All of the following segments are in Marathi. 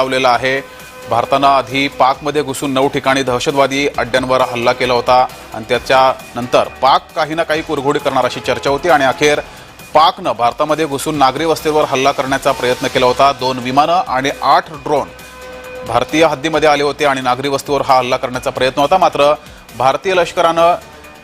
लावलेला आहे. भारतानं आधी पाकमध्ये घुसून नऊ ठिकाणी दहशतवादी अड्ड्यांवर हल्ला केला होता आणि त्याच्यानंतर पाक काही ना काही कुरघोडी करणार अशी चर्चा होती आणि अखेर पाकनं भारतामध्ये घुसून नागरी वस्तीवर हल्ला करण्याचा प्रयत्न केला होता. दोन विमानं आणि आठ ड्रोन भारतीय हद्दीमध्ये आले होते आणि नागरी वस्तीवर हा हल्ला करण्याचा प्रयत्न होता. मात्र भारतीय लष्करानं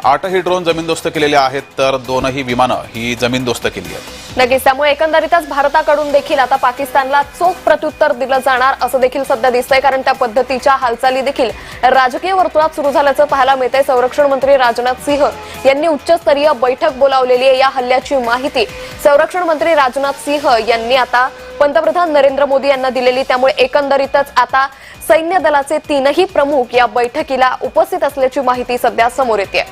आठही ड्रोन जमीनदोस्त केलेले आहेत तर दोनही विमानं ही जमीनदोस्त केली आहेत. नक्कीच त्यामुळे एकंदरीतच भारताकडून देखील आता पाकिस्तानला चोख प्रत्युत्तर दिलं जाणार असं देखील सध्या दिसतंय कारण त्या पद्धतीच्या हालचाली देखील राजकीय वर्तुळात सुरू झाल्याचं पाहायला मिळतंय. संरक्षण मंत्री राजनाथ सिंह यांनी उच्चस्तरीय बैठक बोलावलेली आहे. या हल्ल्याची माहिती संरक्षण मंत्री राजनाथ सिंह यांनी आता पंतप्रधान नरेंद्र मोदी यांना दिलेली. त्यामुळे एकंदरीतच आता सैन्य दलाचे तीनही प्रमुख या बैठकीला उपस्थित असल्याची माहिती सध्या समोर येते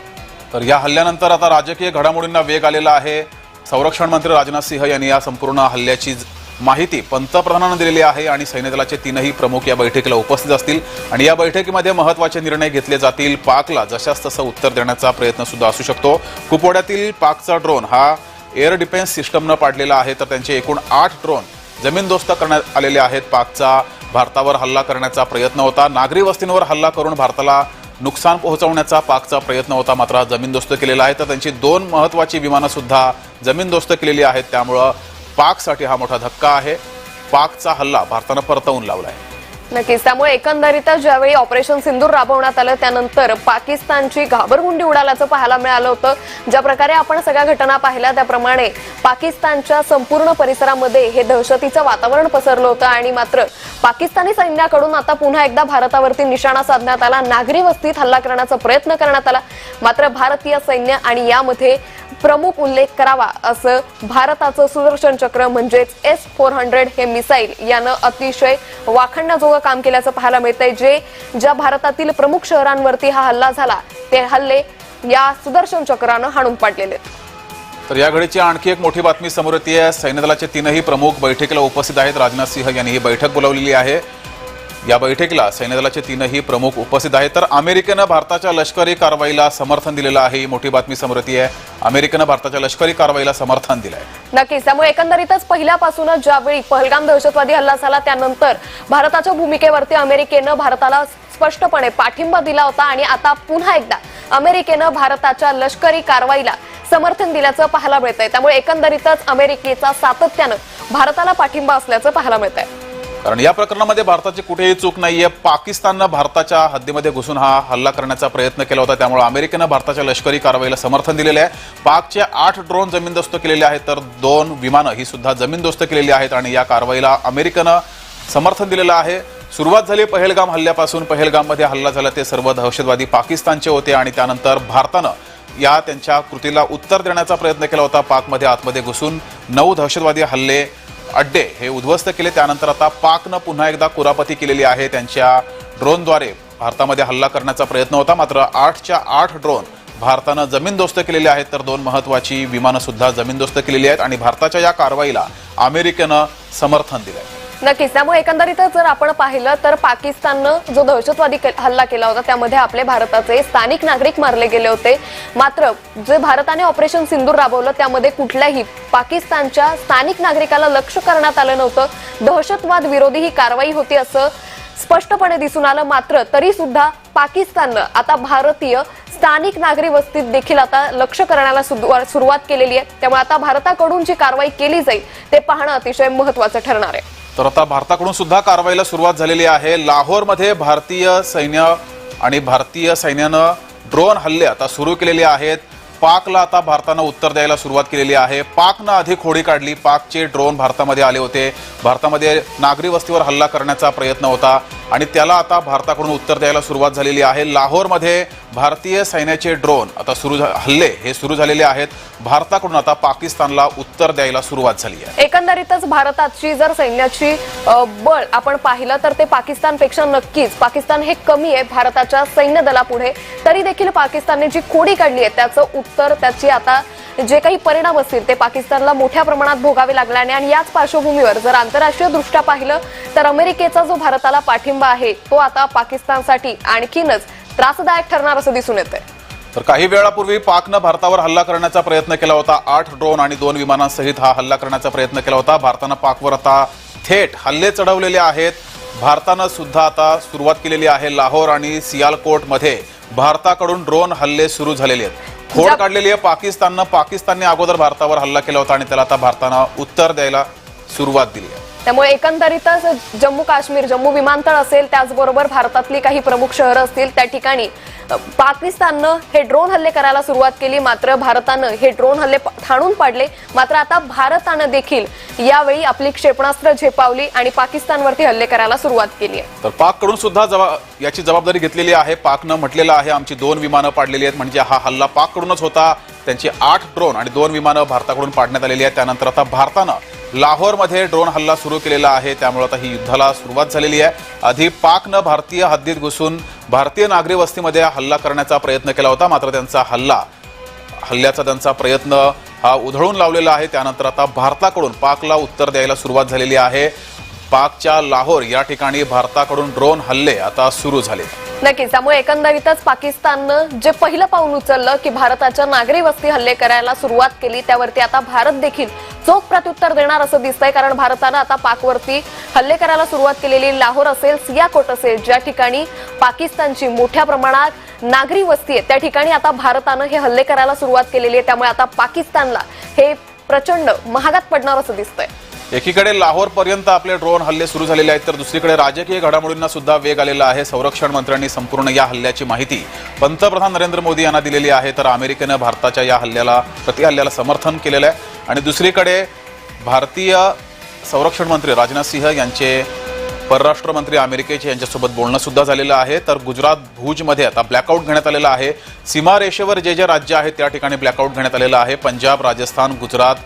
तर या हल्ल्यानंतर आता राजकीय घडामोडींना वेग आलेला आहे. संरक्षण मंत्री राजनाथ सिंह यांनी या संपूर्ण हल्ल्याची माहिती पंतप्रधानांना दिलेली आहे आणि सैन्य दलाचे तीनही प्रमुख या बैठकीला उपस्थित असतील. आणि या बैठकीमध्ये महत्त्वाचे निर्णय घेतले जातील पाकला जशास तसं उत्तर देण्याचा प्रयत्न सुद्धा असू शकतो. कुपवाड्यातील पाकचा ड्रोन हा एअर डिफेन्स सिस्टमनं पाडलेला आहे तर त्यांचे एकूण आठ ड्रोन जमीनदोस्त करण्यात आलेले आहेत. पाकचा भारतावर हल्ला करण्याचा प्रयत्न होता. नागरी वस्तींवर हल्ला करून भारताला नुकसान पोहोचवण्याचा पाकचा प्रयत्न होता मात्र जमीनदोस्त केलेला आहे. तर त्यांची दोन महत्वाची विमानं सुद्धा जमीनदोस्त केलेली आहेत. त्यामुळं पाकसाठी हा मोठा धक्का आहे. पाकचा हल्ला भारतानं परतवून लावला आहे नक्कीच. त्यामुळे एकंदरीतच ज्यावेळी ऑपरेशन सिंदूर राबवण्यात आलं त्यानंतर पाकिस्तानची घाबरगुंडी उडाल्याचं पाहायला मिळालं होतं. ज्या प्रकारे आपण सगळ्या घटना पाहिल्या त्याप्रमाणे पाकिस्तानच्या संपूर्ण परिसरामध्ये हे दहशतीचं वातावरण पसरलं होतं आणि मात्र पाकिस्तानी सैन्याकडून आता पुन्हा एकदा भारतावरती निशाणा साधण्यात आला. नागरी वस्तीत हल्ला करण्याचा प्रयत्न करण्यात आला. मात्र भारतीय सैन्य आणि यामध्ये प्रमुख उल्लेख करावा असं भारताचं सुदर्शन चक्र म्हणजेच एस फोर हंड्रेड हे मिसाईल यानं अतिशय वाखंडाजोगं काम केल्याचं पाहायला मिळतंय जे ज्या भारतातील प्रमुख शहरांवरती हा हल्ला झाला ते हल्ले या सुदर्शन चक्रानं हाणून पाडलेले. आहेत. तर या घडीची आणखी एक मोठी बातमी समोर येते. सैन्य दलाचे तीनही प्रमुख बैठकीला उपस्थित आहेत. राजनाथ सिंह यांनी ही बैठक बोलावलेली आहे. या बैठकीला सैन्य दलाचे तीनही प्रमुख उपस्थित आहेत. तर अमेरिकेनं भारताच्या लष्करी कारवाईला समर्थन दिलेलं आहे. ही मोठी बातमी समोर येते. आहे अमेरिकेनं भारताच्या लष्करी कारवाईला समर्थन दिलं आहे नक्कीच. त्यामुळे एकंदरीतच पहिल्यापासूनच ज्यावेळी पहलगाम दहशतवादी हल्ला झाला त्यानंतर भारताच्या भूमिकेवरती अमेरिकेनं भारताला स्पष्टपणे पाठिंबा दिला होता आणि आता पुन्हा एकदा अमेरिकेनं भारताच्या लष्करी कारवाईला समर्थन दिल्याचं पाहायला मिळतंय. त्यामुळे एकंदरीतच अमेरिकेचा सातत्यानं भारताला पाठिंबा असल्याचं पाहायला मिळतंय. कारण या प्रकरणामध्ये भारताची कुठेही चूक नाहीये. पाकिस्ताननं भारताच्या हद्दीमध्ये घुसून हा हल्ला करण्याचा प्रयत्न केला होता. त्यामुळे अमेरिकेनं भारताच्या लष्करी कारवाईला समर्थन दिलेले आहे. पाकचे आठ ड्रोन जमीनदोस्त केलेले आहेत तर दोन विमानं ही सुद्धा जमीनदोस्त केलेली आहेत आणि या कारवाईला अमेरिकेनं समर्थन दिलेलं आहे. सुरुवात झाली पहलगाम हल्ल्यापासून. पहलगाममध्ये हल्ला झाला ते सर्व दहशतवादी पाकिस्तानचे होते आणि त्यानंतर भारतानं या त्यांच्या कृतीला उत्तर देण्याचा प्रयत्न केला होता. पाकमध्ये आतमध्ये घुसून नऊ दहशतवादी हल्ले अड्डे हे उद्ध्वस्त केले. त्यानंतर आता पाकनं पुन्हा एकदा कुरापती केलेली आहे. त्यांच्या ड्रोनद्वारे भारतामध्ये हल्ला करण्याचा प्रयत्न होता. मात्र आठच्या आठ ड्रोन भारतानं जमीनदोस्त केलेले आहेत. तर दोन महत्वाची विमानंसुद्धा जमीनदोस्त केलेली आहेत. आणि भारताच्या या कारवाईला अमेरिकेनं समर्थन दिलं आहे नक्कीच त्यामुळे एकंदरीतच जर आपण पाहिलं तर पाकिस्ताननं जो दहशतवादी के- हल्ला केला होता त्यामध्ये आपले भारताचे स्थानिक नागरिक मारले गेले होते. मात्र जे भारताने ऑपरेशन सिंदूर राबवलं त्यामध्ये कुठल्याही पाकिस्तानच्या स्थानिक नागरिकाला लक्ष करण्यात आलं नव्हतं. दहशतवाद विरोधी ही कारवाई होती असं स्पष्टपणे दिसून आलं. मात्र तरी सुद्धा पाकिस्ताननं आता भारतीय स्थानिक नागरी वस्तीत देखील आता लक्ष करण्याला सुरुवात केलेली आहे. त्यामुळे आता भारताकडून जी कारवाई केली जाईल ते पाहणं अतिशय महत्वाचं ठरणार आहे. तर आता भारताकडून सुद्धा कारवाईला सुरुवात झालेली आहे. लाहोरमध्ये भारतीय सैन्य आणि भारतीय सैन्यानं ड्रोन हल्ले आता सुरू केलेले आहेत. पाकला आता भारतानं उत्तर द्यायला सुरुवात केलेली आहे. पाकनं आधी खोडी काढली. पाकचे ड्रोन भारतामध्ये आले होते. भारतामध्ये नागरी वस्तीवर हल्ला करण्याचा प्रयत्न होता आणि त्याला आता भारताकडून उत्तर द्यायला सुरुवात झालेली आहे. लाहोरमध्ये भारतीय सैन्याचे ड्रोन आता सुरू हल्ले हे सुरू झालेले आहेत. भारताकडून आता पाकिस्तानला उत्तर द्यायला सुरुवात झाली आहे. एकंदरीतच भारताची जर सैन्याची बळ आपण पाहिलं तर ते पाकिस्तानपेक्षा नक्कीच पाकिस्तान हे कमी आहे. भारताच्या सैन्य दलापुढे तरी देखील पाकिस्तानने जी खोडी काढली आहे त्याचं उत्तर त्याची आता जे काही परिणाम असतील ते पाकिस्तानला मोठ्या प्रमाणात भोगावे लागल्याने आणि याच पार्श्वभूमीवर जर आंतरराष्ट्रीय दृष्ट्या पाहिलं तर अमेरिकेचा जो भारताला पाठिंबा आहे तो आता पाकिस्तानसाठी आणखीनच त्रासदायक ठरणार असं दिसून येतंय. तर काही वेळापूर्वी पाकनं भारतावर हल्ला करण्याचा प्रयत्न केला होता. आठ ड्रोन आणि दोन विमानांसहित हा हल्ला करण्याचा प्रयत्न केला होता. भारतानं पाकवर आता थेट हल्ले चढवलेले आहेत. भारतानं सुद्धा आता सुरुवात केलेली आहे लाहोर आणि सियालकोटमध्ये. भारताकडून ड्रोन हल्ले सुरू झालेले आहेत. खोड काढलेली आहे पाकिस्ताननं. पाकिस्तानने अगोदर भारतावर हल्ला केला होता आणि त्याला आता भारतानं उत्तर द्यायला सुरुवात दिली आहे. त्यामुळे एकंदरीतच जम्मू काश्मीर जम्मू विमानतळ असेल त्याचबरोबर भारतातली काही प्रमुख शहरं असतील त्या ठिकाणी पाकिस्ताननं हे ड्रोन हल्ले करायला सुरुवात केली. मात्र भारतानं हे ड्रोन हल्ले ठाणून पाडले. मात्र आता भारतानं देखील यावेळी आपली क्षेपणास्त्र झेपावली आणि पाकिस्तानवरती हल्ले करायला सुरुवात केली आहे. तर पाककडून सुद्धा जबा याची जबाबदारी घेतलेली आहे. पाकनं म्हटलेलं आहे आमची दोन विमानं पाडलेली आहेत. म्हणजे हा हल्ला पाककडूनच होता. त्यांची आठ ड्रोन आणि दोन विमानं भारताकडून पाडण्यात आलेली आहेत. त्यानंतर आता भारतानं लाहोरमध्ये ड्रोन हल्ला सुरू केलेला आहे. त्यामुळे आता ही युद्धाला सुरुवात झालेली आहे. आधी पाकनं भारतीय हद्दीत घुसून भारतीय नागरी वस्तीमध्ये हल्ला करण्याचा प्रयत्न केला होता. मात्र त्यांचा हल्ला हल्ल्याचा त्यांचा प्रयत्न हा उधळून लावलेला आहे. त्यानंतर आता भारताकडून पाकला उत्तर द्यायला सुरुवात झालेली आहे. पाकच्या लाहोर या ठिकाणी भारताकडून ड्रोन हल्ले आता सुरू झाले नक्कीच त्यामुळे एकंदरीतच पाकिस्ताननं जे पहिलं पाऊल उचललं की भारताच्या नागरी वस्ती हल्ले करायला सुरुवात केली त्यावरती आता भारत देखील चोख प्रत्युत्तर देणार असं दिसतंय कारण भारतानं आता पाकवरती हल्ले करायला सुरुवात केलेली लाहोर असेल सियाकोट असेल ज्या ठिकाणी पाकिस्तानची मोठ्या प्रमाणात नागरी वस्ती आहे त्या ठिकाणी आता भारतानं हे हल्ले करायला सुरुवात केलेली आहे त्यामुळे आता पाकिस्तानला हे प्रचंड महागात पडणार असं दिसतंय. एकीकडे लाहोर पर्यंत आपले ड्रोन हल्ले सुरू झालेले आहेत तर दुसरीकडे राजकीय घडामोडींना सुद्धा वेग आलेला आहे. संरक्षण मंत्र्यांनी संपूर्ण या हल्ल्याची माहिती पंतप्रधान नरेंद्र मोदी यांना दिलेली आहे तर अमेरिकेनं भारताच्या या हल्ल्याला प्रतिहल्ल्याला समर्थन केलेलं आहे. आणि दुसरीकडे भारतीय संरक्षण मंत्री राजनाथ सिंह यांचे परराष्ट्र मंत्री अमेरिकेचे यांच्यासोबत बोलणं सुद्धा झालेलं आहे. तर गुजरात भुजमध्ये आता ब्लॅकआउट घेण्यात आलेलं आहे. सीमारेषेवर जे जे राज्य आहेत त्या ठिकाणी ब्लॅकआउट घेण्यात आलेलं आहे. पंजाब राजस्थान गुजरात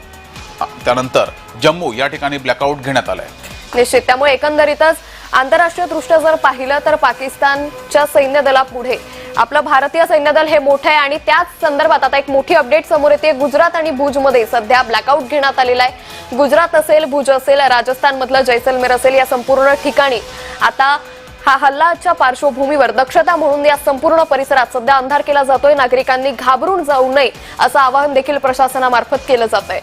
त्यानंतर जम्मू या ठिकाणी ब्लॅकआउट घेण्यात आलंय. निश्चित. त्यामुळे एकंदरीतच आंतरराष्ट्रीय दृष्ट्या जर पाहिलं तर पाकिस्तानच्या सैन्य दलापुढे आपलं भारतीय सैन्य दल हे मोठं आहे आणि त्याच संदर्भात आता एक मोठी अपडेट समोर येते. गुजरात आणि भुजमध्ये सध्या ब्लॅकआउट घेण्यात आलेला आहे. गुजरात असेल भुज असेल राजस्थानमधलं जैसलमेर असेल या संपूर्ण ठिकाणी आता हा हल्लाच्या पार्श्वभूमीवर दक्षता म्हणून या संपूर्ण परिसरात सध्या अंधार केला जातोय. नागरिकांनी घाबरून जाऊ नये असं आवाहन देखील प्रशासनामार्फत केलं जात आहे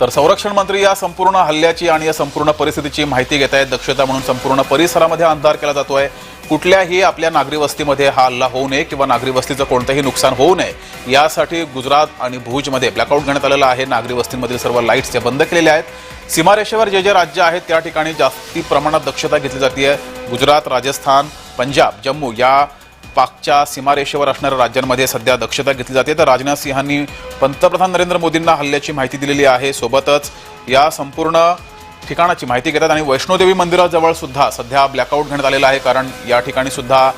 तर संरक्षण मंत्री या संपूर्ण हल्ल्याची आणि या संपूर्ण परिस्थितीची माहिती घेत आहेत. दक्षता म्हणून संपूर्ण परिसरामध्ये अंधार केला जातो आहे कुठल्याही आपल्या नागरी वस्तीमध्ये हा हल्ला होऊ नये किंवा नागरी वस्तीचं कोणतंही नुकसान होऊ नये. यासाठी गुजरात आणि भुजमध्ये ब्लॅकआउट घेण्यात आलेलं आहे. नागरी वस्तींमधील सर्व लाईट्स त्या बंद केलेल्या आहेत. सीमारेषेवर जे जे राज्य आहेत त्या ठिकाणी जास्ती प्रमाणात दक्षता घेतली जाते गुजरात राजस्थान पंजाब जम्मू या पाकच्या सीमारेषेवर असणाऱ्या राज्यांमध्ये सध्या दक्षता घेतली जाते. तर राजनाथ सिंहांनी पंतप्रधान नरेंद्र मोदींना हल्ल्याची माहिती दिलेली आहे. सोबतच या संपूर्ण ठिकाणाची माहिती घेतात. आणि वैष्णोदेवी मंदिराजवळ सुद्धा सध्या ब्लॅकआउट घेण्यात आलेला आहे. कारण या ठिकाणी सुद्धा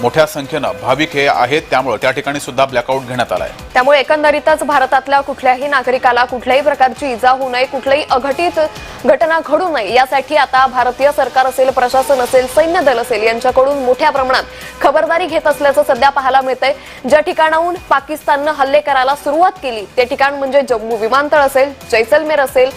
मोठ्या संख्येनं भाविक हे आहेत त्यामुळे त्या ठिकाणी सुद्धा ब्लॅकआउट घेण्यात आलाय. त्यामुळे एकंदरीतच भारतातल्या कुठल्याही नागरिकाला कुठल्याही प्रकारची इजा होऊ नये कुठल्याही अघटित घटना घडू नये यासाठी आता भारतीय सरकार असेल प्रशासन असेल सैन्य दल असेल यांच्याकडून मोठ्या प्रमाणात खबरदारी घेत असल्याचं सध्या पाहायला मिळतंय. ज्या ठिकाणाहून पाकिस्ताननं हल्ले करायला सुरुवात केली ते ठिकाण म्हणजे जम्मू विमानतळ असेल जैसलमेर असेल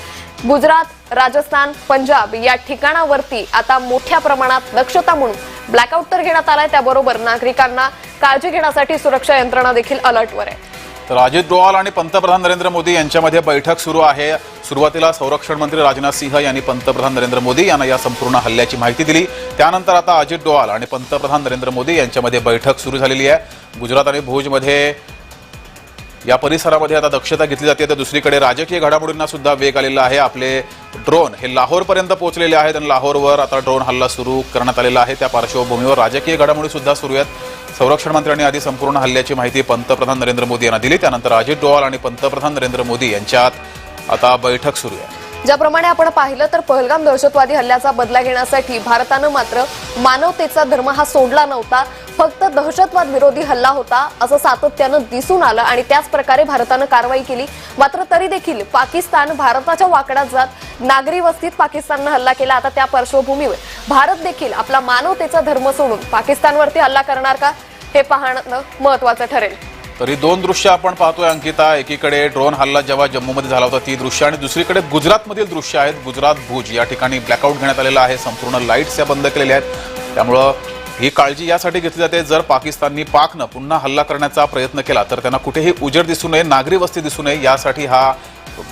गुजरात राजस्थान पंजाब या ठिकाणावरती आता मोठ्या प्रमाणात दक्षता म्हणून ब्लॅकआउट तर घेण्यात आलाय. त्याबरोबर नागरिकांना काळजी घेण्यासाठी सुरक्षा यंत्रणा देखील अलर्टवर आहे. तर अजित डोवाल आणि पंतप्रधान नरेंद्र मोदी यांच्यामध्ये बैठक सुरू आहे. सुरुवातीला संरक्षण मंत्री राजनाथ सिंह यांनी पंतप्रधान नरेंद्र मोदी यांना या संपूर्ण हल्ल्याची माहिती दिली. त्यानंतर आता अजित डोवाल आणि पंतप्रधान नरेंद्र मोदी यांच्यामध्ये बैठक सुरू झालेली आहे. गुजरात आणि भुजमध्ये या परिसरामध्ये आता दक्षता घेतली जाते. तर दुसरीकडे राजकीय घडामोडींना सुद्धा वेग आलेला आहे. आपले ड्रोन हे लाहोरपर्यंत पोहोचलेले आहेत आणि लाहोरवर आता ड्रोन हल्ला सुरू करण्यात आलेला आहे. त्या पार्श्वभूमीवर राजकीय घडामोडी सुद्धा सुरू आहेत. संरक्षण मंत्र्यांनी आधी संपूर्ण हल्ल्याची माहिती पंतप्रधान नरेंद्र मोदी यांना दिली. त्यानंतर अजित डोवाल आणि पंतप्रधान नरेंद्र मोदी यांच्यात आता बैठक सुरू आहे. ज्याप्रमाणे आपण पाहिलं तर पहलगाम दहशतवादी हल्ल्याचा बदला घेण्यासाठी भारतानं मात्र मानवतेचा धर्म हा सोडला नव्हता. फक्त दहशतवाद विरोधी हल्ला होता असं सातत्यानं दिसून आलं आणि त्याच प्रकारे भारतानं कारवाई केली. मात्र तरी देखील पाकिस्तान भारताच्या वाकड्यात जात नागरी वस्तीत पाकिस्ताननं हल्ला केला. आता त्या पार्श्वभूमीवर भारत देखील आपला मानवतेचा धर्म सोडून पाकिस्तानवरती हल्ला करणार का? हे पाहणं महत्वाचं ठरेल. तरी दोन दृश्य आपण पाहतोय अंकिता. एकीकडे ड्रोन हल्ला जेव्हा जम्मूमध्ये झाला होता ती दृश्य. आणि दुसरीकडे गुजरातमधील दृश्य आहेत गुजरात भुज. या ठिकाणी ब्लॅकआउट घेण्यात आलेला आहे. संपूर्ण लाईट्स या बंद केलेल्या आहेत. त्यामुळं ही काळजी यासाठी घेतली जाते. जर पाकिस्ताननी पाकनं पुन्हा हल्ला करण्याचा प्रयत्न केला तर त्यांना कुठेही उजेड दिसू नये नागरी वस्ती दिसू नये यासाठी हा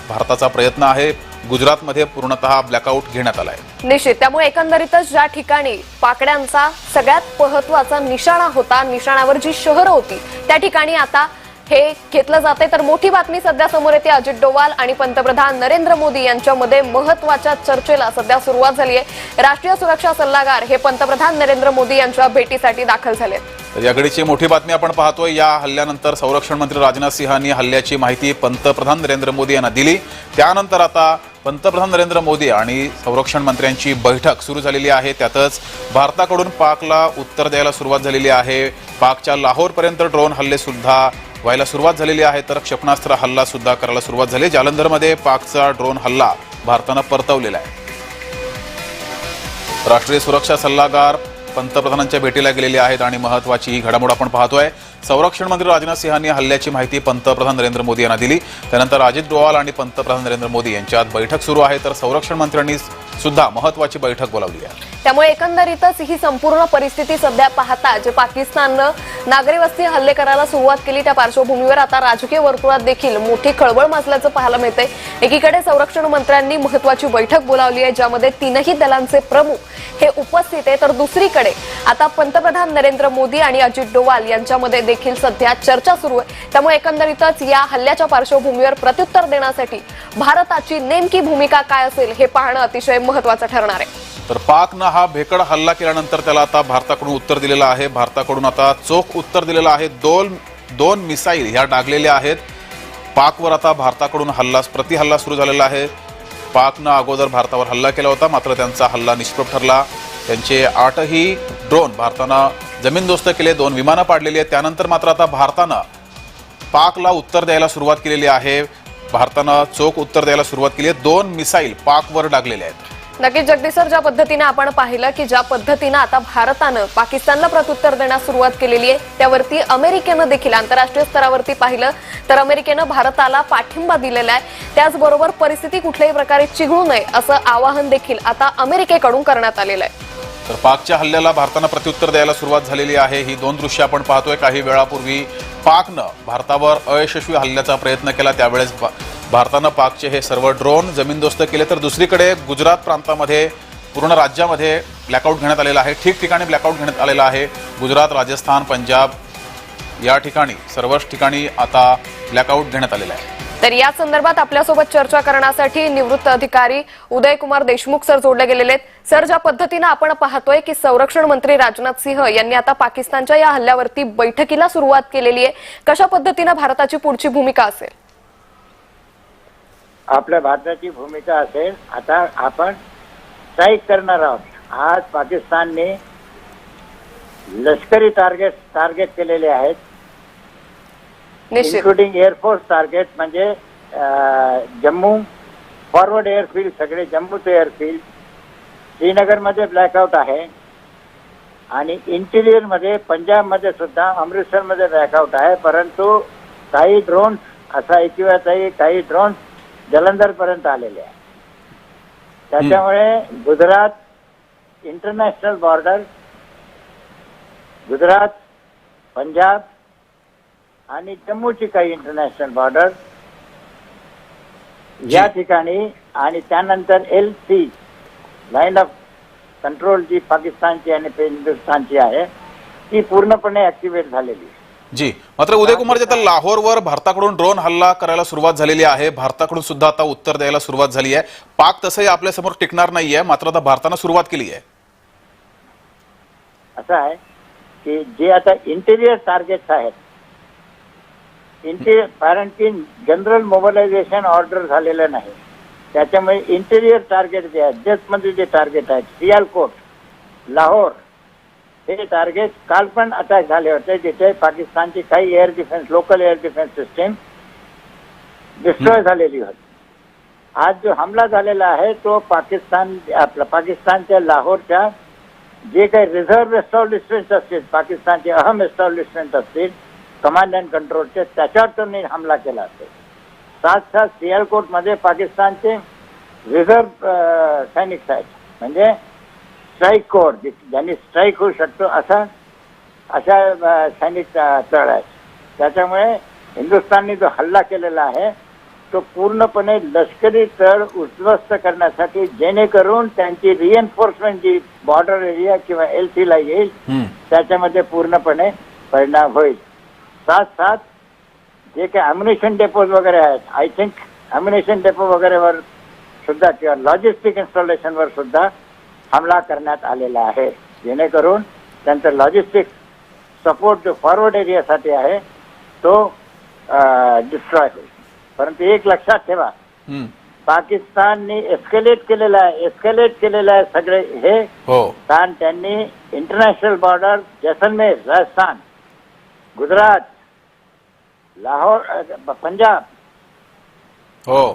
भारताचा प्रयत्न आहे. गुजरातमध्ये पूर्णतः ब्लॅकआउट घेण्यात आला आहे निश्चित. त्यामुळे एकंदरीतच ज्या ठिकाणी पाकड्यांचा सगळ्यात महत्त्वाचा निशाणा होता निशाणावर जी शहरं होती त्या ठिकाणी आता हे घेतलं जाते तर मोठी बातमी सध्या समोर येते अजित डोवाल आणि पंतप्रधान नरेंद्र मोदी यांच्यामध्ये महत्त्वाच्या चर्चेला सध्या सुरुवात झाली आहे. राष्ट्रीय सुरक्षा सल्लागार हे पंतप्रधान नरेंद्र मोदी यांच्या भेटीसाठी दाखल झाले तर या मोठी बातमी आपण पाहतोय. या हल्ल्यानंतर संरक्षण मंत्री राजनाथ सिंहांनी हल्ल्याची माहिती पंतप्रधान नरेंद्र मोदी यांना दिली. त्यानंतर आता पंतप्रधान नरेंद्र मोदी आणि संरक्षण मंत्र्यांची बैठक सुरू झालेली आहे. त्यातच भारताकडून पाकला उत्तर द्यायला सुरुवात झालेली आहे. पाकच्या लाहोरपर्यंत ड्रोन हल्लेसुद्धा व्हायला सुरुवात झालेली आहे तर क्षेपणास्त्र हल्ला सुद्धा करायला सुरुवात झाली. जालंधरमध्ये पाकचा ड्रोन हल्ला भारतानं परतवलेला आहे. राष्ट्रीय सुरक्षा सल्लागार पंतप्रधानांच्या भेटीला गेलेले आहेत आणि महत्वाची ही घडामोड आपण पाहतोय. संरक्षण मंत्री राजनाथ सिंहांनी हल्ल्याची माहिती पंतप्रधान नरेंद्र मोदी यांना दिली. त्यानंतर अजित डोवाल आणि पंतप्रधान नरेंद्र मोदी यांच्यात बैठक सुरू आहे. तर संरक्षण मंत्र्यांनी सुद्धा महत्वाची बैठक बोलावली आहे. त्यामुळे एकंदरीतच ही संपूर्ण परिस्थिती सध्या पाहता जे पाकिस्ताननं नागरी वस्ती हल्ले करायला सुरुवात केली त्या पार्श्वभूमीवर आता राजकीय वर्तुळात देखील मोठी खळबळ माजल्याचं पाहायला मिळतंय. एकीकडे संरक्षण मंत्र्यांनी महत्वाची बैठक बोलावली आहे ज्यामध्ये तीनही दलांचे प्रमुख हे उपस्थित आहे तर दुसरीकडे आता पंतप्रधान नरेंद्र मोदी आणि अजित डोवाल यांच्यामध्ये देखील सध्या चर्चा सुरू आहे. त्यामुळे एकंदरीतच या हल्ल्याच्या पार्श्वभूमीवर प्रत्युत्तर देण्यासाठी भारताची नेमकी भूमिका काय असेल हे पाहणं अतिशय महत्वाचं ठरणार आहे. तर पाकनं हा भेकड हल्ला केल्यानंतर त्याला आता भारताकडून उत्तर दिलेलं आहे. भारताकडून आता चोख उत्तर दिलेलं आहे. दोन दोन मिसाईल ह्या डागलेल्या आहेत. पाकवर आता भारताकडून हल्ला प्रतिहल्ला सुरू झालेला आहे. पाकनं अगोदर भारतावर हल्ला केला होता मात्र त्यांचा हल्ला निष्प्रभ ठरला. त्यांचे आठही ड्रोन भारतानं जमीनदोस्त केले दोन विमानं पाडलेली आहेत. त्यानंतर मात्र आता भारतानं पाकला उत्तर द्यायला सुरुवात केलेली आहे. भारतानं चोख उत्तर द्यायला सुरुवात केली आहे. दोन मिसाईल पाकवर डागलेले आहेत. नक्कीच जगदीसर ज्या पद्धतीने आपण पाहिलं की ज्या पद्धतीनं आता भारतानं पाकिस्तानला प्रत्युत्तर देण्यास सुरुवात केलेली आहे त्यावरती अमेरिकेनं देखील आंतरराष्ट्रीय स्तरावरती पाहिलं तर अमेरिकेनं भारताला पाठिंबा दिलेला आहे. त्याचबरोबर परिस्थिती कुठल्याही प्रकारे चिघळू नये असं आवाहन देखील आता अमेरिकेकडून करण्यात आलेलं आहे. तर पाकच्या हल्ल्याला भारतानं प्रत्युत्तर द्यायला सुरुवात झालेली आहे. ही दोन दृश्य आपण पाहतोय. काही वेळापूर्वी पाकनं भारतावर अयशस्वी हल्ल्याचा प्रयत्न केला. त्यावेळेस भारतानं पाकचे हे सर्व ड्रोन जमीनदोस्त केले. तर दुसरीकडे गुजरात प्रांतामध्ये पूर्ण राज्यामध्ये ब्लॅकआउट घेण्यात आलेला आहे. ठिकठिकाणी ब्लॅकआउट घेण्यात आलेला आहे. गुजरात राजस्थान पंजाब या ठिकाणी सर्वच ठिकाणी आता ब्लॅकआउट घेण्यात आलेला आहे. तर या संदर्भात आपल्यासोबत चर्चा करण्यासाठी निवृत्त अधिकारी उदयकुमार देशमुख सर जोडले गेलेले आहेत. सर ज्या पद्धतीनं आपण पाहतोय की संरक्षण मंत्री राजनाथ सिंह यांनी आता पाकिस्तानच्या या हल्ल्यावरती बैठकीला सुरुवात केलेली आहे कशा पद्धतीनं भारताची पुढची भूमिका असेल? आपल्या भारताची भूमिका असेल आता आपण स्ट्राईक करणार आहोत. आज पाकिस्तानने लष्करी टार्गेट टार्गेट केलेले आहेत. इन्क्लुडिंग एअरफोर्स टार्गेट म्हणजे जम्मू फॉरवर्ड एअरफील्ड सगळे जम्मूचं एअरफील्ड श्रीनगरमध्ये ब्लॅकआउट आहे. आणि इंटिरियरमध्ये पंजाबमध्ये सुद्धा अमृतसरमध्ये ब्लॅकआउट आहे. परंतु काही ड्रोन्स असा ऐकिवात काही ड्रोन्स जलंधरपर्यंत आलेले आहे त्याच्यामुळे गुजरात इंटरनॅशनल बॉर्डर गुजरात पंजाब आणि जम्मूची काही इंटरनॅशनल बॉर्डर या ठिकाणी आणि त्यानंतर L C line of control जी पाकिस्तानची आणि हिंदुस्थानची आहे ती पूर्णपणे ऍक्टिव्हेट झालेली आहे. जी. मात्र उदयकुमार आता लाहोरवर भारताकडून ड्रोन हल्ला करायला सुरुवात झालेली आहे. भारताकडून सुद्धा आता उत्तर द्यायला सुरुवात झाली आहे. पाक तसंही आपल्यासमोर टिकणार नाहीये. मात्र आता भारतानं सुरुवात केली आहे. असं आहे की जे आता इंटेरियर टार्गेट्स आहेत इंटेरियर कारण की जनरल मोबिलायझेशन ऑर्डर झालेलं नाही. त्याच्यामुळे इंटेरियर टार्गेट जे आहेत जसमध्ये जे टार्गेट आहेत सियालकोट लाहोर हे टार्गेट काल पण अटॅक झाले होते जिथे पाकिस्तानची काही air defence local air defence system destroy झालेली होती. आज जो हमला झालेला आहे तो पाकिस्तान आपला पाकिस्तानच्या लाहोरच्या जे काही रिझर्व्ह एस्टॅब्लिशमेंट असतील पाकिस्तानचे अहम एस्टॅब्लिशमेंट असतील कमांड अँड कंट्रोलचे त्याच्यावर त्यांनी हमला केला असेल साथ साथ सियालकोटमध्ये पाकिस्तानचे रिझर्व्ह सैनिक आहेत म्हणजे स्ट्राईक कोर ज्यांनी स्ट्राईक होऊ शकतो असा अशा सैनिक तळ आहेत त्याच्यामुळे हिंदुस्थानने जो हल्ला केलेला आहे तो पूर्णपणे लष्करी तळ उद्ध्वस्त करण्यासाठी जेणेकरून त्यांची रिएन्फोर्समेंट जी बॉर्डर एरिया किंवा एल ला येईल. त्याच्यामध्ये पूर्णपणे परिणाम होईल. साथ साथ जे काही अम्युनेशन डेपोज वगैरे आहेत आय थिंक अम्युनेशन डेपो वगैरेवर सुद्धा किंवा लॉजिस्टिक इन्स्टॉलेशनवर सुद्धा हमला करण्यात आलेला आहे. जेणेकरून त्यांचं लॉजिस्टिक सपोर्ट जो फॉरवर्ड एरियासाठी आहे तो डिस्ट्रॉय होईल. परंतु एक लक्षात ठेवा. पाकिस्तानने एस्केलेट केलेलं आहे एस्केलेट केलेलं आहे सगळे हे. हो. कारण त्यांनी इंटरनॅशनल बॉर्डर जैसलमेर राजस्थान गुजरात लाहोर पंजाब. हो.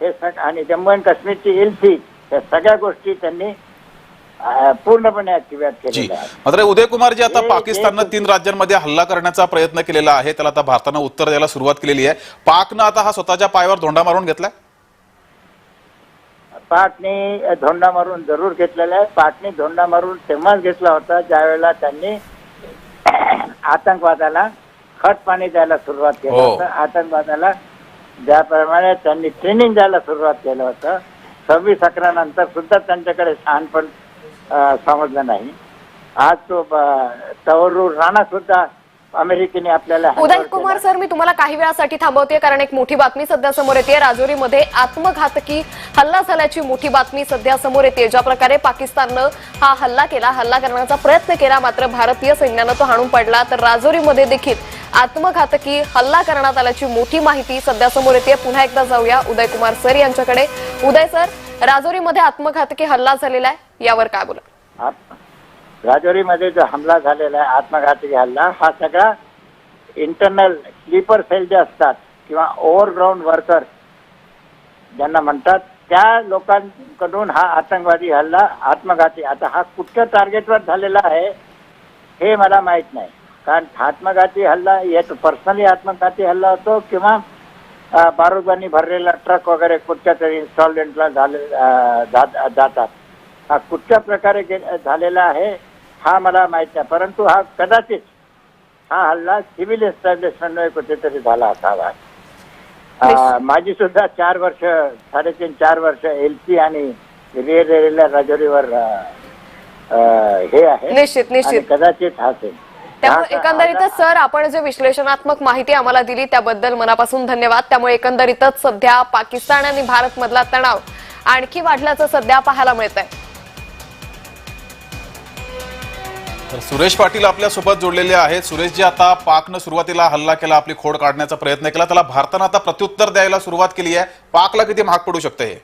हे सग आणि जम्मू अँड काश्मीरची एलसी या सगळ्या गोष्टी त्यांनी पूर्णपणे ऍक्टिव्हेट जी. केलेल्या आहेत. मात्र उदयकुमार जी आता हे- पाकिस्ताननं तीन राज्यांमध्ये हल्ला करण्याचा प्रयत्न केलेला आहे त्याला आता भारतानं उत्तर द्यायला सुरुवात केलेली आहे. पाकनं आता हा स्वतःच्या पायावर धोंडा मारून घेतलाय? पाकने धोंडा मारून जरूर घेतलेला आहे. पाकने धोंडा मारून तेव्हाच घेतला होता ज्यावेळेला त्यांनी आतंकवादाला खत पाणी द्यायला सुरुवात केलं हो. होतं. आतंकवादाला ज्याप्रमाणे त्यांनी ट्रेनिंग द्यायला सुरुवात केलं होतं. सव्वीस अकरा नंतर सुद्धा त्यांच्याकडे शहाणपण अं, समजलं नाही. आज तो ब- तवरूर राणा सुद्धा अमेरिकेने आपल्याला उदय कुमार. सर मी तुम्हाला काही वेळासाठी थांबवते कारण एक मोठी बातमी सध्या समोर येते. राजौरीमध्ये आत्मघातकी हल्ला झाल्याची मोठी बातमी सध्या समोर येते. ज्या प्रकारे पाकिस्ताननं हा हल्ला केला हल्ला करण्याचा प्रयत्न केला मात्र भारतीय सैन्यानं तो हाणून पडला. तर राजौरीमध्ये देखील आत्मघातकी हल्ला करण्यात आल्याची मोठी माहिती सध्या समोर येते. पुन्हा एकदा जाऊया उदय कुमार सर यांच्याकडे. उदय सर राजौरीमध्ये आत्मघातकी हल्ला झालेला आहे. यावर काय बोला राजौरीमध्ये जो हमला झालेला आहे आत्मघातकी हल्ला हा सगळा इंटरनल स्लीपर सेल जे असतात किंवा ओव्हरग्राऊंड वर्कर ज्यांना म्हणतात त्या लोकांकडून हा आतंकवादी हल्ला आत्मघाती आता हा कुठच्या टार्गेटवर झालेला आहे हे मला माहीत नाही. कारण आत्मघाती हल्ला येतो पर्सनली आत्मघाती हल्ला होतो किंवा बारूदांनी भरलेला ट्रक वगैरे कुठच्या तरी इन्स्टॉलमेंटला झाले जातात. हा कुठच्या प्रकारे झालेला आहे हा मला माहीत नाही. परंतु हा कदाचित हा हल्ला सिव्हिल एस्टॅब्लिशमेंटमध्ये कुठेतरी झाला असावा. माझी सुद्धा चार वर्ष साडेतीन चार वर्ष एल सी आणि रिअर एरियाला राजौरीवर हे आहे. निश्चित, निश्चित. कदाचित हा असेल. त्यामुळे एकंदरीतच सर आपण जे विश्लेषणात्मक माहिती आम्हाला दिली त्याबद्दल मनापासून धन्यवाद. त्यामुळे एकंदरीतच सध्या पाकिस्तान आणि भारत मधला तणाव आणखी वाढल्याचं सध्या पाहायला मिळत आहे तर सुरेश पाटील आपल्यासोबत जोडलेले आहेत. सुरेश जी आता पाकनं सुरुवातीला हल्ला केला आपली खोड काढण्याचा प्रयत्न केला. त्याला भारतानं आता प्रत्युत्तर द्यायला सुरुवात केली आहे. पाकला किती महाग पडू शकते हे?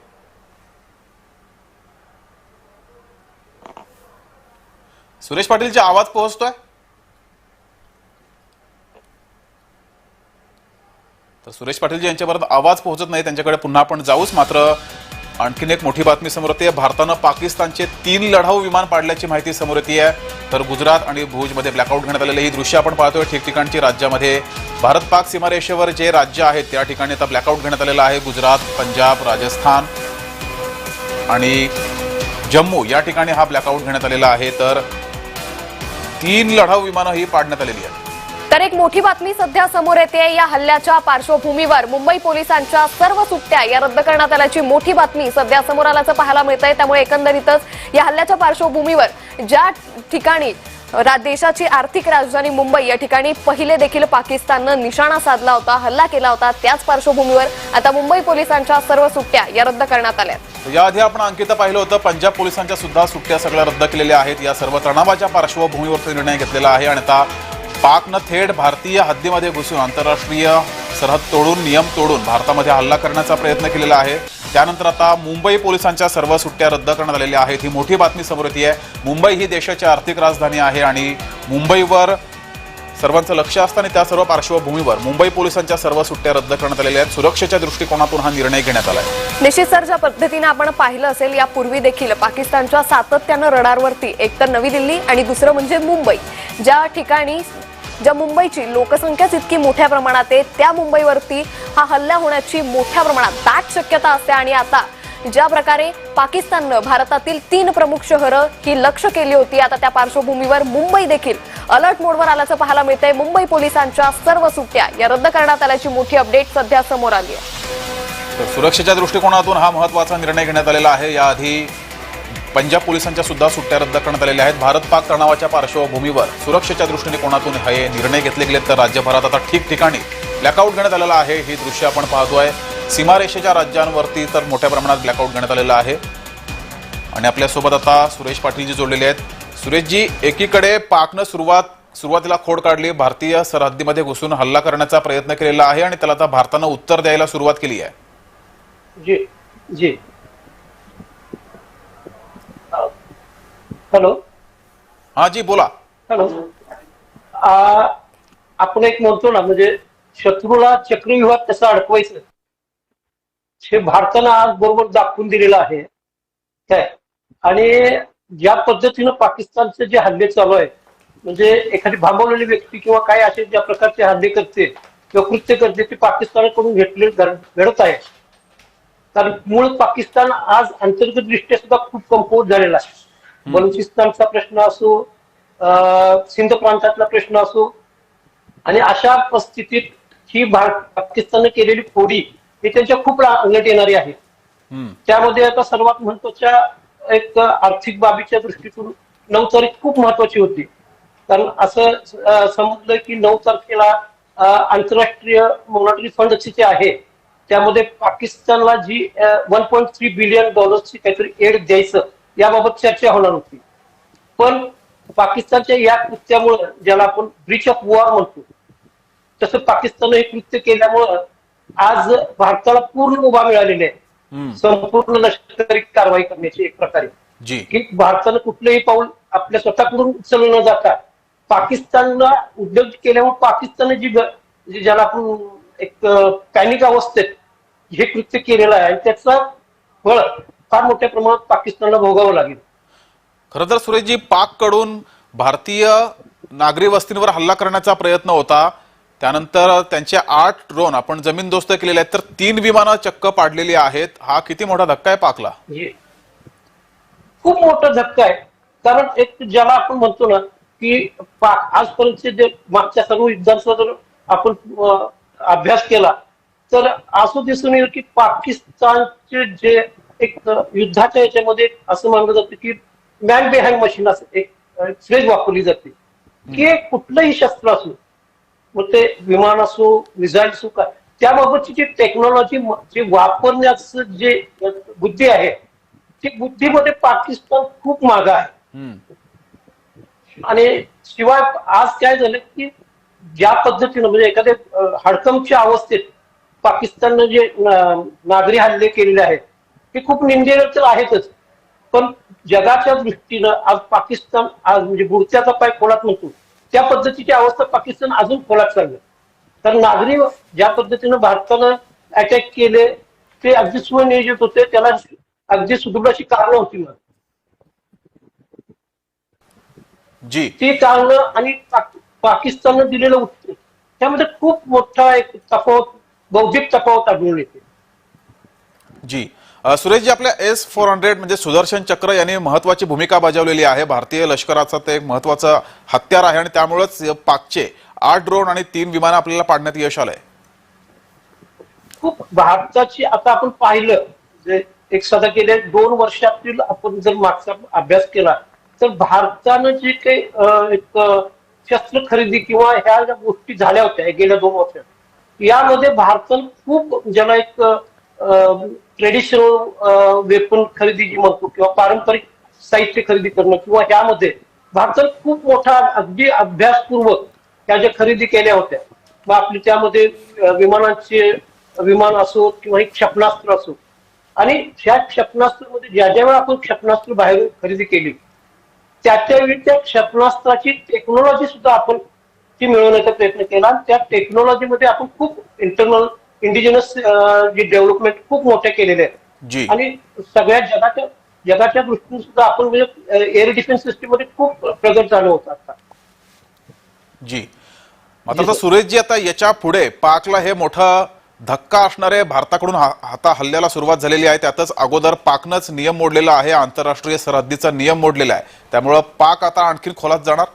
सुरेश पाटीलचे आवाज पोहोचतोय? तर सुरेश पाटील यांच्यापर्यंत आवाज पोहोचत नाही त्यांच्याकडे पुन्हा आपण जाऊच. मात्र आणखीन एक मोठी बातमी समोर येते. भारतानं पाकिस्तानचे तीन लढाऊ विमान पाडल्याची माहिती समोर येते आहे. तर गुजरात आणि भुजमध्ये ब्लॅकआउट घेण्यात आलेले ही दृश्य आपण पाहतोय. ठिकठिकाणची राज्यामध्ये भारत पाक सीमारेषेवर जे राज्य आहेत त्या ठिकाणी आता ब्लॅकआउट घेण्यात आलेलं आहे. गुजरात पंजाब राजस्थान आणि जम्मू या ठिकाणी हा ब्लॅकआउट घेण्यात आलेला आहे. तर तीन लढाऊ विमानं ही पाडण्यात आलेली आहेत. तर एक मोठी बातमी सध्या समोर येते. या हल्ल्याच्या पार्श्वभूमीवर मुंबई पोलिसांच्या सर्व सुट्ट्या या रद्द करण्यात आल्याची मोठी बातमी सध्या समोर आल्याचं पाहायला मिळत आहे त्यामुळे एकंदरीतच या हल्ल्याच्या पार्श्वभूमीवर ज्या ठिकाणी देशाची आर्थिक राजधानी मुंबई या ठिकाणी पहिले देखील पाकिस्ताननं निशाणा साधला होता हल्ला केला होता त्याच पार्श्वभूमीवर आता मुंबई पोलिसांच्या सर्व सुट्ट्या या रद्द करण्यात आल्या. याआधी आपण अंकिता पाहिलं होतं पंजाब पोलिसांच्या सुद्धा सुट्ट्या सगळ्या रद्द केलेल्या आहेत. या सर्व तणावाच्या पार्श्वभूमीवरती निर्णय घेतलेला आहे आणि आता पाकनं थेट भारतीय हद्दीमध्ये घुसून आंतरराष्ट्रीय सरहद तोडून नियम तोडून भारतामध्ये हल्ला करण्याचा प्रयत्न केलेला आहे. त्यानंतर आता मुंबई पोलिसांच्या सर्व सुट्ट्या रद्द करण्यात आलेल्या आहेत. ही मोठी बातमी समोर येते आहे मुंबई ही देशाची आर्थिक राजधानी आहे आणि मुंबईवर सर्वांचं लक्ष असताना त्या सर्व पार्श्वभूमीवर मुंबई पोलिसांच्या सर्व सुट्ट्या रद्द करण्यात आलेल्या आहेत. सुरक्षेच्या दृष्टिकोनातून हा निर्णय घेण्यात आला आहे निश्चित सर ज्या पद्धतीने आपण पाहिलं असेल यापूर्वी देखील पाकिस्तानच्या सातत्यानं रडारवरती एक तर नवी दिल्ली आणि दुसरं म्हणजे मुंबई. ज्या ठिकाणी ज्या मुंबईची लोकसंख्याच इतकी मोठ्या प्रमाणात आहे त्या मुंबईवरती हा हल्ला होण्याची मोठ्या प्रमाणात दाट शक्यता असते. आणि आता ज्या प्रकारे पाकिस्ताननं भारतातील तीन प्रमुख शहरं ही लक्ष केली होती आता त्या पार्श्वभूमीवर मुंबई देखील अलर्ट मोडवर आल्याचं पाहायला मिळतंय. मुंबई पोलिसांच्या सर्व सुट्ट्या या रद्द करण्यात आल्याची मोठी अपडेट सध्या समोर आली आहे. तर सुरक्षेच्या दृष्टिकोनातून हा महत्त्वाचा निर्णय घेण्यात आलेला आहे. याआधी पंजाब पोलिसांच्या सुद्धा सुट्ट्या रद्द करण्यात आलेल्या आहेत. भारत पाक तणावाच्या पार्श्वभूमीवर सुरक्षेच्या दृष्टीने कोणातून हे निर्णय घेतले गेलेत तर राज्यभरात आता ठिकठिकाणी ब्लॅकआउट घेण्यात आलेला आहे. ही दृश्य आपण पाहतोय. सीमारेषेच्या राज्यांवरती तर मोठ्या प्रमाणात ब्लॅकआउट घेण्यात आलेलं आहे. आणि आपल्यासोबत आता सुरेश पाटीलजी जोडलेले आहेत. सुरेशजी एकीकडे पाकनं सुरुवात सुरुवातीला खोड काढली. भारतीय सरहद्दीमध्ये घुसून हल्ला करण्याचा प्रयत्न केलेला आहे आणि त्याला आता भारतानं उत्तर द्यायला सुरुवात केली आहे. जी जी. हॅलो हा जी बोला. हॅलो आ, आपण एक म्हणतो ना म्हणजे शत्रूला चक्रव्यूहात कसं अडकवायचं? हे भारतानं आज बरोबर दाखवून दिलेलं आहे. काय? आणि ज्या पद्धतीनं पाकिस्तानचे जे हल्ले चालू आहे म्हणजे एखादी भांबवलेली व्यक्ती किंवा काय असे ज्या प्रकारचे हल्ले करते किंवा कृत्य करते ते पाकिस्तानाकडून घेतले घडत आहे. कारण मूळ पाकिस्तान आज अंतर्गतदृष्ट्या सुद्धा खूप कमकुवत झालेला आहे. बलुचिस्तानचा प्रश्न असो सिंध प्रांतातला प्रश्न असो आणि अशा परिस्थितीत ही भारत पाकिस्तानने केलेली फोडी ही त्यांच्या खूप अंगत येणारी आहे. त्यामध्ये आता सर्वात महत्त्वाच्या एक आर्थिक बाबीच्या दृष्टीतून नऊ तारीख खूप महत्वाची होती. कारण असं समजलं की नऊ तारखेला आंतरराष्ट्रीय मॉनिटरी फंड जे आहे. त्यामध्ये पाकिस्तानला जी वन पॉईंट थ्री बिलियन डॉलर्सची काहीतरी एड द्यायचं याबाबत चर्चा होणार होती. पण पाकिस्तानच्या या कृत्यामुळं ज्याला आपण ब्रिच ऑफ वॉर म्हणतो तसं पाकिस्ताननं हे कृत्य केल्यामुळं आज भारताला पूर्ण उभा मिळालेली आहे. संपूर्ण लष्करी कारवाई करण्याची एक प्रकारे. जी. की भारतानं कुठलंही पाऊल आपल्या स्वतःकडून उचललं न जाता पाकिस्तानला उद्योग केल्यामुळे पाकिस्तानने जी ग- जी ज्याला आपण एक पॅनिक अवस्थेत हे कृत्य केलेलं आहे आणि त्याचं फळ फार मोठ्या प्रमाणात पाकिस्तानला भोगावं लागेल. खरं तर सुरेशजी पाककडून भारतीय नागरी वस्तींवर हल्ला करण्याचा प्रयत्न होता. त्यानंतर त्यांचे आठ ड्रोन आपण जमीनदोस्त केलेले आहेत तर तीन विमानं चक्क पाडलेली आहेत. हा किती मोठा धक्का आहे पाकला? खूप मोठा धक्का आहे. कारण एक ज्याला आपण म्हणतो ना की पा- आजपर्यंत जे मागच्या सर्व युद्धांचा जर आपण अभ्यास केला तर असं दिसून येईल की पाकिस्तानचे जे एक युद्धाच्या याच्यामध्ये असं मानलं जातं की मॅन बिहाइंड मशीन असं एक फ्रेज वापरली जाते. की कुठलंही शस्त्र असो मग ते विमान असो मिसाईल असो का त्याबाबतची जी टेक्नॉलॉजी जे वापरण्याचं जे बुद्धी आहे ती बुद्धीमध्ये पाकिस्तान खूप मागं आहे. आणि शिवाय आज काय झालं की ज्या पद्धतीनं म्हणजे एखाद्या अं, हडकंपच्या अवस्थेत पाकिस्ताननं जे नागरी हल्ले केलेले आहेत ते खूप तर आहेतच. पण जगाच्या दृष्टीनं आज पाकिस्तान आज म्हणजे बुडत्याचा पाय खोलात म्हणतो त्या पद्धतीची अवस्था पाकिस्तान अजून खोलात चाललं तर नागरी ज्या पद्धतीनं भारतानं अटॅक केले ते अगदी सुनियोजित होते त्याला अगदी सुदृढ अशी कारणं होती मग जी. ती कारणं आणि पाक- पाकिस्ताननं दिलेलं उत्तर त्यामध्ये खूप मोठा एक तफावत बौद्धिक तफावत आढळून येते. जी. सुरेशजी आपल्या एस फोर हंड्रेड म्हणजे सुदर्शन चक्र यांनी महत्वाची भूमिका बजावलेली आहे. भारतीय लष्कराचं ते एक महत्वाचं हत्यार आहे आणि त्यामुळेच पाकचे आठ ड्रोन आणि तीन विमानं आपल्याला पाडण्यात यश आलंय. खूप भारताची आता आपण पाहिलं जे एक सध्या गेल्या दोन वर्षातील आपण जर मागचा अभ्यास केला तर भारतानं जे काही एक शस्त्र खरेदी किंवा ह्या ज्या गोष्टी झाल्या होत्या गेल्या दोन वर्षात यामध्ये भारतानं खूप ज्याला एक ट्रेडिशनल वेपन खरेदी जी म्हणतो किंवा पारंपरिक साहित्य खरेदी करणं किंवा ह्यामध्ये भारतात खूप मोठा अगदी अभ्यासपूर्वक त्या ज्या खरेदी केल्या होत्या मग आपली त्यामध्ये विमानांचे विमान असो किंवा एक क्षेपणास्त्र असो. आणि ह्या क्षेपणास्त्रामध्ये ज्या ज्या वेळा आपण क्षेपणास्त्र बाहेर खरेदी केली त्या त्यावेळी त्या क्षेपणास्त्राची टेक्नॉलॉजी सुद्धा आपण ती मिळवण्याचा प्रयत्न केला आणि त्या टेक्नॉलॉजीमध्ये आपण खूप इंटरनल इंडिजिनस जे डेव्हलपमेंट खूप मोठ्या केलेल्या आहेत. जी. आणि सगळ्या जगाच्या जगाच्या दृष्टीने सुद्धा आपण म्हणजे एअर डिफेन्स सिस्टीममध्ये खूप प्रगत झालो होतो आता. जी. मात्र आता सुरेशजी आता याच्यापुढे पाकला हे मोठं धक्का असणारे भारताकडून आता हल्ल्याला सुरुवात झालेली आहे. त्यातच अगोदर पाकनंच नियम मोडलेला आहे. आंतरराष्ट्रीय सरहद्दीचा नियम मोडलेला आहे. त्यामुळं पाक आता आणखी खोलात जाणार?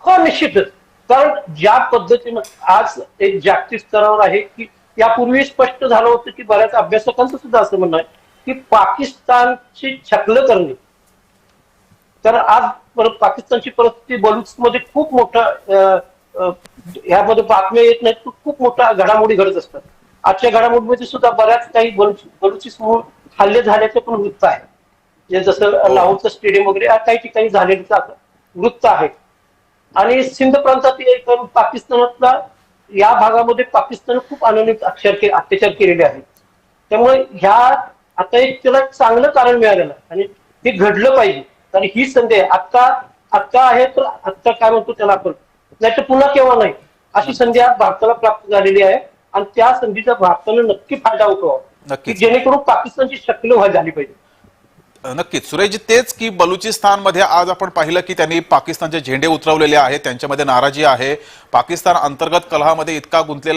हो निश्चितच. कारण ज्या पद्धतीनं आज एक जागतिक स्तरावर आहे की यापूर्वी स्पष्ट झालं होतं की बऱ्याच अभ्यासकांचं सुद्धा असं म्हणणं आहे की पाकिस्तानची छकलं करणे. तर आज परत पाकिस्तानची परिस्थिती बलुचमध्ये खूप मोठा यामध्ये बातम्या येत नाहीत खूप मोठ्या घडामोडी घडत असतात. आजच्या घडामोडीमध्ये सुद्धा बऱ्याच काही बलुच बलुची समूह हल्ले झाल्याचे पण वृत्त आहे. जसं लाहोरचं स्टेडियम वगैरे काही ठिकाणी झालेलं वृत्त आहे. आणि सिंध प्रांतातील एक पाकिस्तानातला या भागामध्ये पाकिस्तान खूप अनन्यत अक्षर के अत्याचार केलेले आहेत. त्यामुळे ह्या आता एक त्याला चांगलं कारण मिळालेलं आणि हे घडलं पाहिजे. आणि ही संधी आहे. आता आत्ता आहे तर आत्ता काय म्हणतो त्याला आपण? नाही तर पुन्हा केव्हा नाही? अशी संधी आज भारताला प्राप्त झालेली आहे. आणि त्या संधीचा भारतानं नक्की फायदा उठवावा. नक्कीच. जेणेकरून पाकिस्तानची शक्ल व्हायला झाली पाहिजे. नक्कीच. सुरेशजी तेच की बलुचिस्तानमध्ये आज आपण पाहिलं की त्यांनी पाकिस्तानचे झेंडे उतरवलेले आहेत त्यांच्यामध्ये नाराजी आहे. पाकिस्तान अंतर्गत कलहामध्ये इतका गुंतलेला